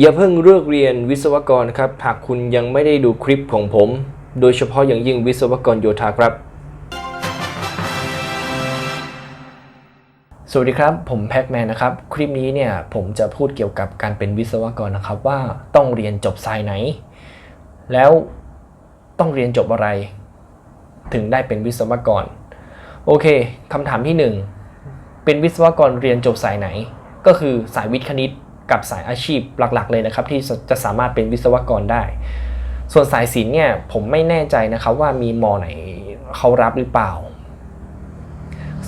อย่าเพิ่งเลือกเรียนวิศวกรนะครับ หากคุณยังไม่ได้ดูคลิปของผม โดยเฉพาะอย่างยิ่งวิศวกรโยธาครับ สวัสดีครับ ผมแพ็กแมนนะครับ คลิปนี้เนี่ยผมจะพูดเกี่ยวกับการเป็นวิศวกรนะครับ ว่าต้องเรียนจบสายไหน แล้วต้องเรียนจบอะไร ถึงได้เป็นวิศวกร โอเคคำถามที่หนึ่งเป็นวิศวกรเรียนจบสายไหน ก็คือสายวิทย์คณิต กับสายอาชีพหลักๆ เลยนะครับที่จะสามารถเป็นวิศวกรได้ ส่วนสายศิลป์เนี่ยผมไม่แน่ใจนะครับว่ามีมอไหนเขารับหรือเปล่า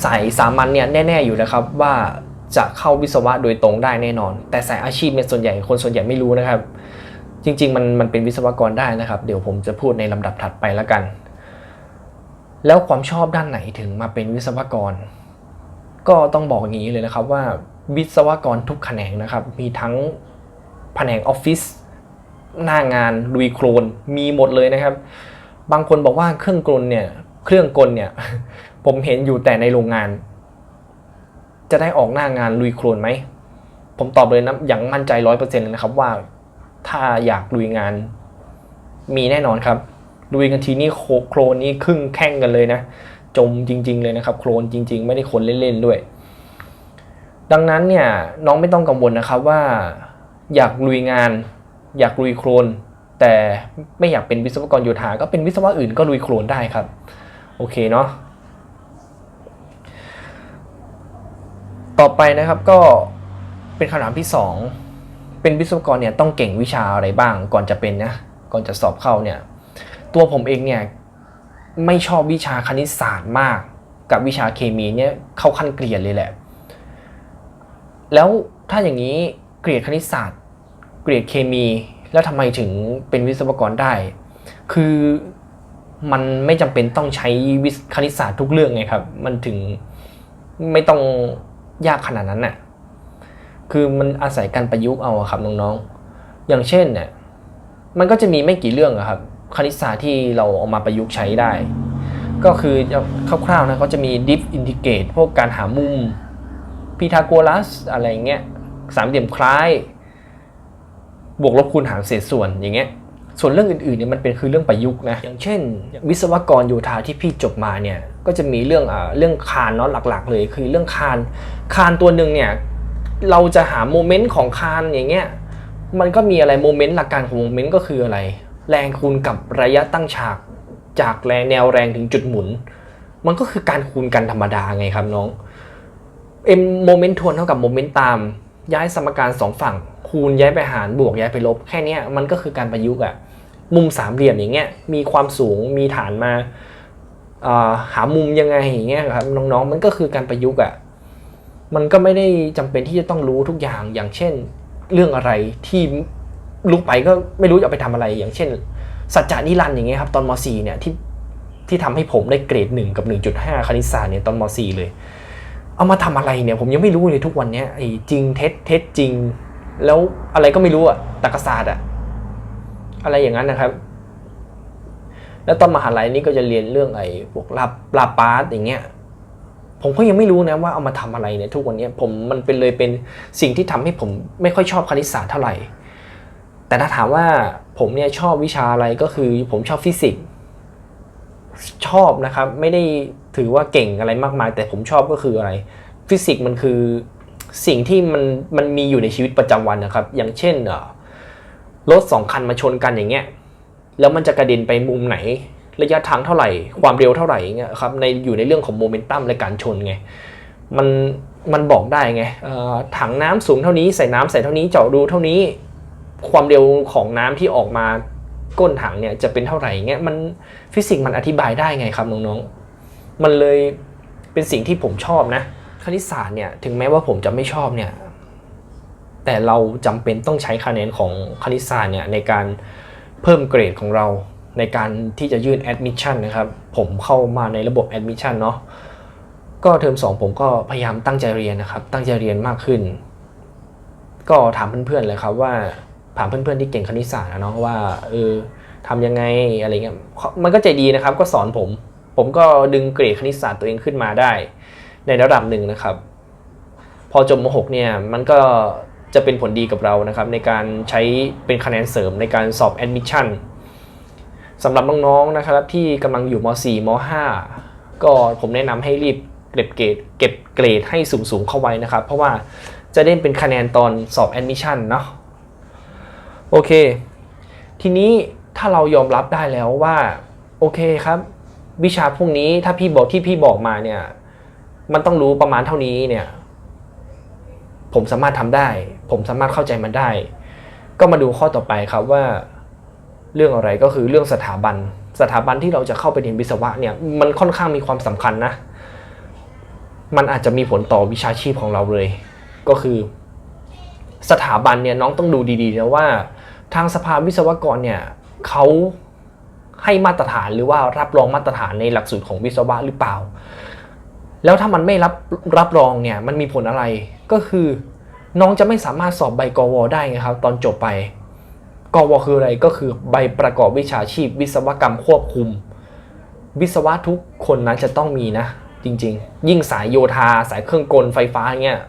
สายสามัญเนี่ยแน่ๆอยู่นะครับว่าจะเข้าวิศวะโดยตรงได้แน่นอน แต่สายอาชีพเนี่ยส่วนใหญ่คนส่วนใหญ่ไม่รู้นะครับ จริงๆมันมันเป็นวิศวกรได้นะครับ เดี๋ยวผมจะพูดในลำดับถัดไปแล้วกัน แล้วความชอบด้านไหนถึงมาเป็นวิศวกร ก็ต้องบอกอย่างนี้เลยนะครับว่า วิศวกรทุกแขนงนะครับ มีทั้งแผนกออฟฟิศหน้างานลุยโครนมีหมดเลยนะครับ บางคนบอกว่าเครื่องกลเนี่ยเครื่องกลเนี่ยผมเห็นอยู่แต่ในโรงงาน จะได้ออกหน้างานลุยโครนไหมผมตอบเลยนะอย่างมั่นใจร้อยเปอร์เซ็นต์เลยนะครับว่า ถ้าอยากลุยงาน มีแน่นอนครับลุยกันทีนี่โครนนี่ครึ่งแข้งกันเลยนะ จมจริง ๆ เลยนะครับ โครนจริง ๆ ไม่ได้คนเล่นๆด้วย ดังนั้นเนี่ยน้องไม่ต้องกังวลนะครับว่า อยากลุยงาน อยากลุยโครน แต่ไม่อยากเป็นวิศวกรโยธาก็เป็นวิศวะอื่นก็ลุยโครนได้ครับ โอเคเนาะต่อไปนะครับก็เป็นคำถามที่ 2 เป็นวิศวกรเนี่ยต้องเก่งวิชาอะไรบ้าง ก่อนจะเป็นนะก่อนจะสอบเข้าเนี่ยตัวผมเองเนี่ยไม่ชอบวิชาคณิตศาสตร์มาก กับวิชาเคมีเนี่ยเข้าขั้นเกลียดเลยแหละ แล้วถ้าอย่างนี้เกลียดคณิตศาสตร์ เกลียดเคมี แล้วทำไมถึงเป็นวิศวกรได้ คือมันไม่จำเป็นต้องใช้วิศคณิตศาสตร์ทุกเรื่องไงครับ มันถึงไม่ต้องยากขนาดนั้นน่ะ คือมันอาศัยการประยุกต์เอาครับน้องๆ อย่างเช่นเนี่ย มันก็จะมีไม่กี่เรื่องครับ คณิตศาสตร์ที่เราเอามาประยุกต์ใช้ได้ ก็คือคร่าวๆนะก็จะมี diff integrate พวกการหามุม พีทาโกรัสอะไรเงี้ยสามเหลี่ยมคล้าย บวกลบคูณหารเศษส่วนอย่างเงี้ยส่วนเรื่องอื่นๆเนี่ยมันเป็นคือเรื่องประยุกต์นะอย่างเช่น วิศวกรโยธาที่พี่จบมาเนี่ยก็จะมีเรื่องอ่าเรื่องคานเนาะหลักๆ เลย คือเรื่องคานคานตัวหนึ่งเนี่ยเราจะหาโมเมนต์ของคานอย่างเงี้ยมันก็มีอะไรโมเมนต์หลักการของโมเมนต์ก็คืออะไร แรงคูณกับระยะตั้งฉาก จากแรงแนวแรงถึงจุดหมุน มันก็คือการคูณกันธรรมดาไงครับน้อง เอ็มโมเมนต์ทวนเท่ากับโมเมนต์ตามย้ายสมการสองฝั่ง คูณย้ายไปหารบวกย้ายไปลบ แค่นี้มันก็คือการประยุกต์อะมุมสามเหลี่ยมอย่างเงี้ยมีความสูงมีฐานมาหามุมยังไงอย่างเงี้ยครับน้องๆมันก็คือการประยุกต์อะมันก็ไม่ได้จำเป็นที่จะต้องรู้ทุกอย่างอย่างเช่น เรื่องอะไรที่รู้ไปก็ไม่รู้จะไปทำอะไร อย่างเช่น สัจจานิรันอย่างเงี้ยครับตอนม .4 เนี่ยที่ที่ทำให้ผมได้เกรด 1 กับ 1.5 คณิตศาสตร์เนี่ยตอนม .4 เลย เอามาทำอะไรเนี่ย ผมยังไม่รู้เลยทุกวันเนี้ยไอ้จริงเท็จเท็จจริง แล้วอะไรก็ไม่รู้อะตรรกศาสตร์อะอะไรอย่างนั้นนะครับ แล้วตอนมหาลัยนี่ก็จะเรียนเรื่องไอ้พวกลาลาปาร์ตอย่างเงี้ย ผมก็ยังไม่รู้นะว่าเอามาทำอะไรเนี่ยทุกวันนี้ผมมันเป็นเลยเป็นสิ่งที่ทำให้ผมไม่ค่อยชอบคณิตศาสตร์เท่าไหร่ แต่ถ้าถามว่าผมเนี่ยชอบวิชาอะไรก็คือผมชอบฟิสิกส์ ชอบนะครับ ไม่ได้ถือว่าเก่งอะไรมากมาย แต่ผมชอบก็คืออะไร ฟิสิกส์มันคือสิ่งที่มันมันมีอยู่ในชีวิตประจำวันนะครับ อย่างเช่นรถสองคันมาชนกันอย่างเงี้ยแล้วมันจะกระเด็นไปมุมไหน ระยะทางเท่าไหร่ ความเร็วเท่าไหร่เงี้ยครับในอยู่ในเรื่องของโมเมนตัมและการชนไงมันมันบอกได้ไงถังน้ำสูงเท่านี้ใส่น้ำใส่เท่านี้เจาะรูเท่านี้ ความเร็วของน้ำที่ออกมา ก้นถังเนี่ยจะเป็นเท่าไหร่เงี้ยมันฟิสิกส์มันอธิบายได้ไงครับน้องๆมันเลยเป็นสิ่งที่ผมชอบนะ คณิตศาสตร์เนี่ยถึงแม้ว่าผมจะไม่ชอบเนี่ยแต่เราจำเป็นต้องใช้คะแนนของคณิตศาสตร์เนี่ยในการเพิ่มเกรดของเราในการที่จะยื่น admission นนะครับผมเข้ามาในระบบ admission เนาะก็เทอม2 ผมก็พยายามตั้งใจเรียนนะครับ ตั้งใจเรียนมากขึ้น ก็ถามเพื่อนๆเลยครับว่า ถามเพื่อนๆที่เก่งคณิตศาสตร์นะเนาะว่าเออทำยังไงอะไรเงี้ยมันก็ใจดีนะครับ ก็สอนผม ผมก็ดึงเกรดคณิตศาสตร์ตัวเองขึ้นมาได้ ในระดับหนึ่งนะครับ พอจบม .6 เนี่ยมันก็จะเป็นผลดีกับเรานะครับ ในการใช้เป็นคะแนนเสริมในการสอบ admission สำหรับน้องๆนะครับ ที่กำลังอยู่ม .4 ม .5 ก็ผมแนะนำให้รีบเก็บเกรดเก็บเกรดให้สูงๆเข้าไว้นะครับ เพราะว่าจะได้เป็นคะแนนตอนสอบ admission เนาะ โอเค ทีนี้ถ้าเรายอมรับได้แล้วว่า โอเคครับ วิชาพวกนี้ถ้าพี่บอกที่พี่บอกมาเนี่ย มันต้องรู้ประมาณเท่านี้เนี่ย ผมสามารถทำได้ ผมสามารถเข้าใจมันได้ ก็มาดูข้อต่อไปครับว่า เรื่องอะไรก็คือเรื่องสถาบัน สถาบันที่เราจะเข้าไปเรียนวิศวะเนี่ย มันค่อนข้างมีความสำคัญนะ มันอาจจะมีผลต่อวิชาชีพของเราเลย ก็คือ สถาบันเนี่ยน้องต้องดูดีๆนะว่า ทางสภาวิศวกรเนี่ยเขาให้มาตรฐานหรือว่ารับรองมาตรฐานในหลักสูตรของวิศวะหรือเปล่า แล้วถ้ามันไม่รับรับรองเนี่ยมันมีผลอะไรก็คือน้องจะไม่สามารถสอบใบกวได้ไงครับ ตอนจบไปกวคืออะไรก็คือใบประกอบวิชาชีพ วิศวกรรมควบคุม วิศวะทุกคนนะจะต้องมีนะ จริง ๆ ยิ่งสายโยธา สายเครื่องกลไฟฟ้าเงี้ย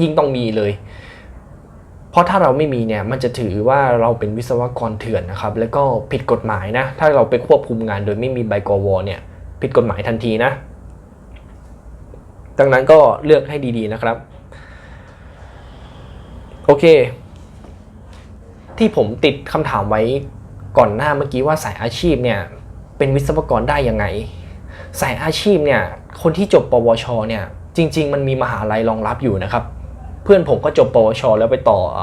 ยิ่งต้องมีเลย เพราะถ้าเราไม่มีเนี่ยมันจะถือว่าเราเป็นวิศวกรเถื่อนนะครับ แล้วก็ผิดกฎหมายนะ ถ้าเราไปควบคุมงานโดยไม่มีใบกวเนี่ยผิดกฎหมายทันทีนะ ดังนั้นก็เลือกให้ดีๆนะครับ โอเค ที่ผมติดคำถามไว้ก่อนหน้าเมื่อกี้ว่าสายอาชีพเนี่ยเป็นวิศวกรได้ยังไง สายอาชีพเนี่ยคนที่จบปวชเนี่ยจริง ๆ มันมีมหาลัยรองรับอยู่นะครับ เพื่อนผมก็จบปวช แล้วไปต่ออ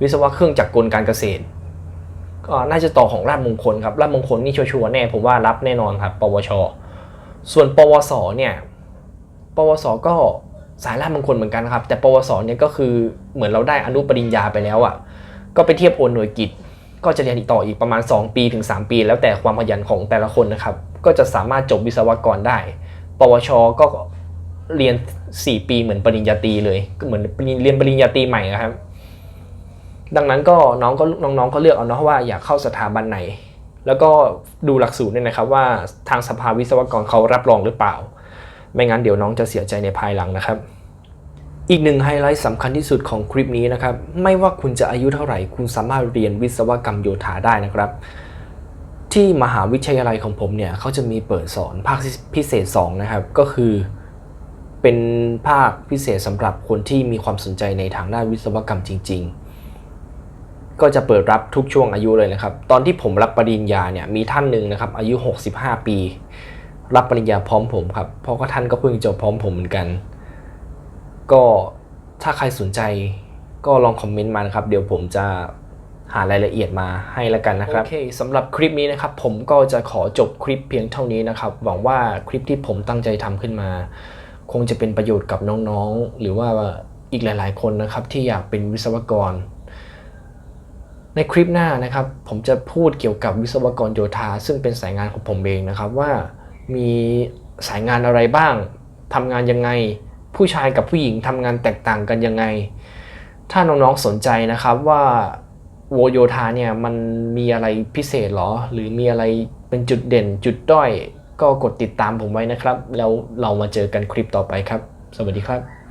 วิศวะเครื่องจักรกลการเกษตรก็น่าจะต่อของราชมงคลครับราชมงคลนี่ชัวร์แน่ผมว่ารับแน่นอนครับ ปวช ส่วนปวสเนี่ย ปวสก็สายราชมงคลเหมือนกันครับ แต่ปวสเนี่ยก็คือเหมือนเราได้อนุปริญญาไปแล้วอะ่ะ ก็ไปเทียบโอนหน่วยกิจ ก็จะเรียนอีกต่ออีกประมาณ 2 ปีถึง 3 ปี แล้วแต่ความขยันของแต่ละคนนะครับ ก็จะสามารถจบวิศวกรได้ ปวชก็ เรียน 4 ปีเหมือนปริญญาตรีเลยก็เหมือนเรียนปริญญาตรีใหม่นะครับ ดังนั้นก็น้องก็น้องๆก็เลือกเอาเนาะว่าอยากเข้าสถาบันไหน แล้วก็ดูหลักสูตรด้วยนะครับ ว่าทางสภาวิศวกรเขารับรองหรือเปล่า ไม่งั้นเดี๋ยวน้องจะเสียใจในภายหลังนะครับอีกหนึ่งไฮไลท์สำคัญที่สุดของคลิปนี้นะครับ ไม่ว่าคุณจะอายุเท่าไหร่ คุณสามารถเรียนวิศวกรรมโยธาได้นะครับ ที่มหาวิทยาลัยของผมเนี่ยเขาจะมีเปิดสอนภาคพิเศษ 2 นะครับ ก็คือ เป็นภาคพิเศษสำหรับคนที่มีความสนใจในทางด้านวิศวกรรมจริง ๆ ก็จะเปิดรับทุกช่วงอายุเลยนะครับ ตอนที่ผมรับปริญญาเนี่ยมีท่านหนึ่งนะครับ อายุ 65 ปี รับปริญญาพร้อมผมครับ เพราะว่าท่านก็เพิ่งจบพร้อมผมเหมือนกัน ก็ถ้าใครสนใจก็ลองคอมเมนต์มานะครับ เดี๋ยวผมจะหารายละเอียดมาให้แล้วกันนะครับ โอเคสำหรับคลิปนี้นะครับ ผมก็จะขอจบคลิปเพียงเท่านี้นะครับ หวังว่าคลิปที่ผมตั้งใจทำขึ้นมา คงจะเป็นประโยชน์กับน้องๆ หรือว่าอีกหลาย ๆ คนนะครับที่อยากเป็นวิศวกร ในคลิปหน้านะครับ ผมจะพูดเกี่ยวกับวิศวกรโยธา ซึ่งเป็นสายงานของผมเองนะครับว่ามีสายงานอะไรบ้าง ทำงานยังไง ผู้ชายกับผู้หญิงทำงานแตกต่างกันยังไง ถ้าน้องๆสนใจนะครับว่าโวโยธาเนี่ยมันมีอะไรพิเศษหรอ หรือมีอะไรเป็นจุดเด่นจุดด้อย ก็กดติดตามผมไว้นะครับ แล้วเรามาเจอกันคลิปต่อไปครับ สวัสดีครับ